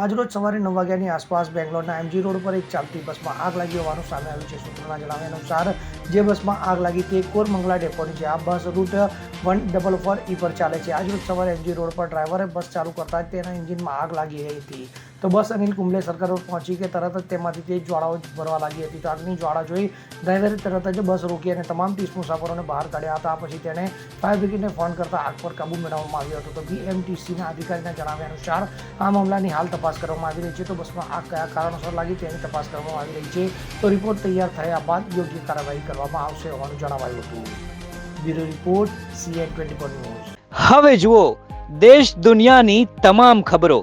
આજરોજ સવારે નવ વાગ્યાની આસપાસ બેંગ્લોરના એમજી રોડ પર એક ચાલતી બસમાં આગ લાગી હોવાનું સામે આવ્યું છે. સૂત્રોના જણાવ્યા અનુસાર, જે બસમાં આગ લાગી તે કોરમંગલા ડેપોની છે. આ bus route one double four E પર ચાલે છે. આજરોજ સવારે એમજી રોડ પર ડ્રાઈવરે બસ ચાલુ કરતા તેના એન્જિનમાં આગ લાગી હતી. તો બસ અનિલ કુંબલે સરકાર રોડ પહોંચી કે તરત જ તેમાંથી તે જ્વાળાઓ ભરવા લાગી હતી. તો આગની જ્વાળા જોઈ ડ્રાઈવરે તરત જ બસ રોકી અને તમામ ત્રીસ મુસાફરોને બહાર કાઢ્યા હતા. પછી તેણે ફાયર બ્રિગેડને ફોન કરતા આગ પર કાબુ મેળવવામાં આવ્યો હતો. તો બીએમટીસીના અધિકારીના જણાવ્યા અનુસાર આ મામલાની હાલ તપાસ કરવામાં આવી રહી છે. તો બસમાં આગ કયા કારણોસર લાગી તેની તપાસ કરવામાં આવી રહી છે. તો રિપોર્ટ તૈયાર થયા બાદ યોગ્ય કાર્યવાહી કરવામાં આવશે હોવાનું જણાવાયું હતું. Bureau report, CN twenty news. હવે જુઓ, દેશ દુનિયાની તમામ ખબરો.